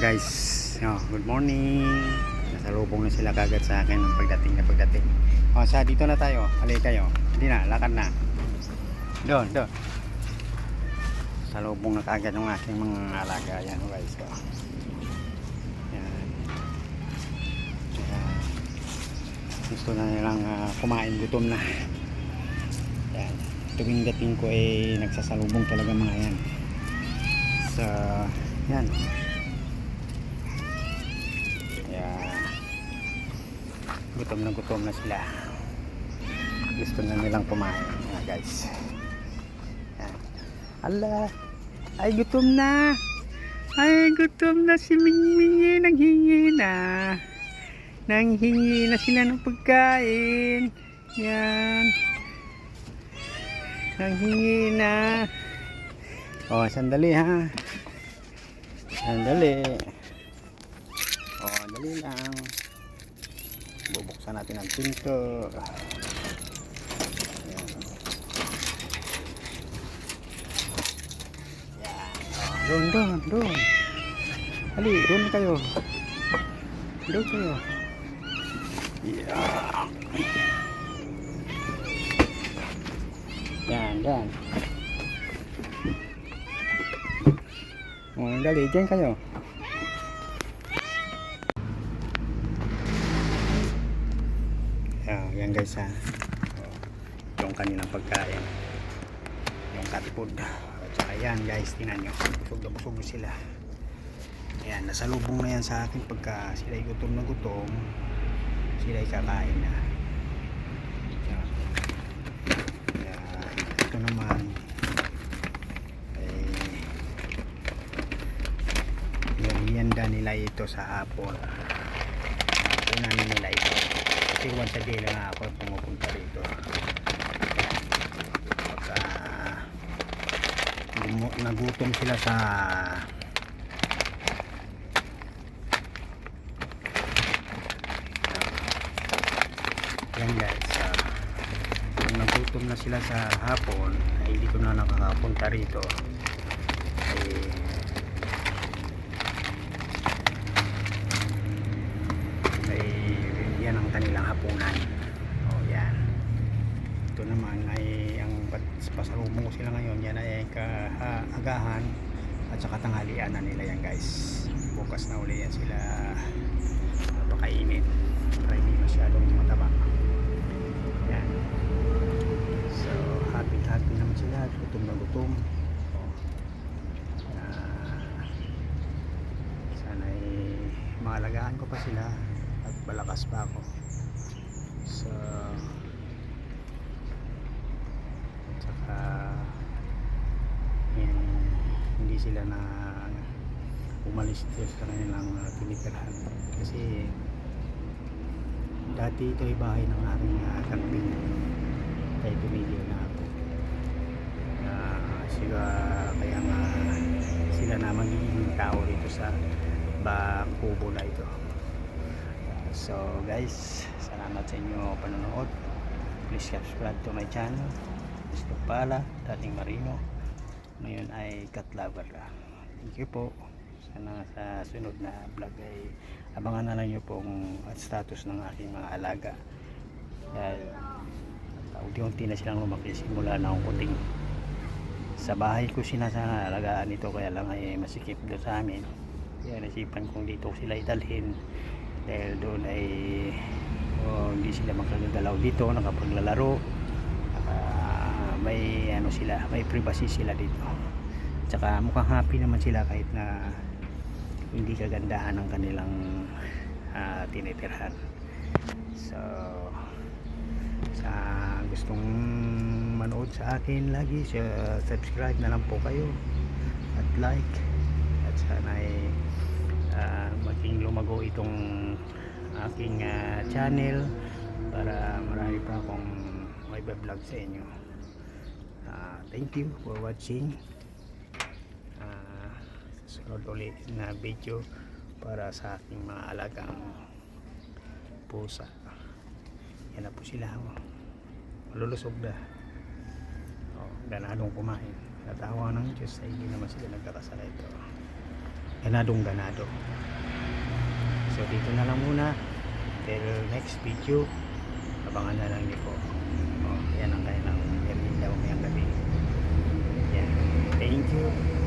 guys, oh, good morning. Nasa lubong na sila kagad sa akin ng pagdating na pagdating. O, sa dito na tayo. Halika kayo. Hindi na, lakad na. Doon, doon. Sa lubong na kagad ng aking mga alaga. Yan guys. Oh. Yan. Kaya, gusto na nilang ah, kumain, gutom na. Yan. Tuwing dating ko ay nagsasalubong talaga mga yan. Sa, yan. Gutom na gutom na sila. Gusto na nilang kumain mga guys. Yan. Ala, ay gutom na. Ay gutom na si Mingmingi, nanghingi na. Nanghingi na sila ng pagkain. Yan. Nanghingi na. Oh, sandali ha. Sandali. Oh, dali lang. Bubuksan natin ang pinto. Ayan. Yan. Doon, doon, doon. Hali, doon kayo. Doon kayo. Yeah. Yan, yan. Oh, dali, dyan kayo. Ah, yan guys ha. Oh, yung kanilang pagkain. Yung cat food. At saka yan guys, tingnan nyo. Busog na busog sila. Ayan, nasa lubong na yan sa akin pagka sila gutom na gutom. Sila kakain na. Yan. Kaya, ito naman eh, merienda nila ito sa hapon. Kunanin nila ito. Kasi once a day lang ako pumupunta rito. Pagka gumu- nagutom sila sa yan guys kung nagutom na sila sa hapon ay hindi ko na nakakapunta rito ay yan ang kanilang hapunan o yan ito naman ay ang pasalubong ko sila ngayon yan ay kaagahan at saka tanghalian na nila yan guys. Bukas na uli yan sila. Pakainin para hindi masyadong mataba. Yan. So happy happy naman sila. Gutom na gutom. Maalagaan ko pa sila at malakas pa ako. So at saka yan, hindi sila na umalis dito sa kanilang uh, tinitirahan kasi dati ito ay bahay ng aking uh, kambing. Kaya tumigil na ako. Uh, sila kaya nga sila na magiging tao dito sa bakubo na ito. So guys salamat sa inyo panonood. Please subscribe to my channel. Gusto pala dating marino ngayon ay cat lover lang thank you po. Sana sa sunod na vlog ay abangan na lang nyo pong at status ng aking mga alaga. Dahil unti-unti na silang lumaki simula na akong kuting sa bahay ko sinasana alagaan ito kaya lang ay masikip doon sa amin. Kaya nasipan kong dito sila idalhin. Dahil doon ay oh, hindi sila makagalaw dito nakapaglalaro may ano sila may privacy sila dito. Tsaka mukhang happy naman sila kahit na hindi kagandahan ng kanilang ah, tinitirhan. So sa gustong manood sa akin lagi so, subscribe na lang po kayo at like. At sana ay ah, maging lumago itong aking ah, channel para marami pa akong may vlog sa inyo Ah, thank you for watching. Ah, sunod ulit na video para sa aking mga alagang pusa. Yan na po sila oh. malulusog na. Oh, ganadong kumain. Natawa ng Diyos ay hindi naman sila nagkakasala ito. Ganadong ganado. So dito na lang muna. Till next video abangan na lang niyo po thank you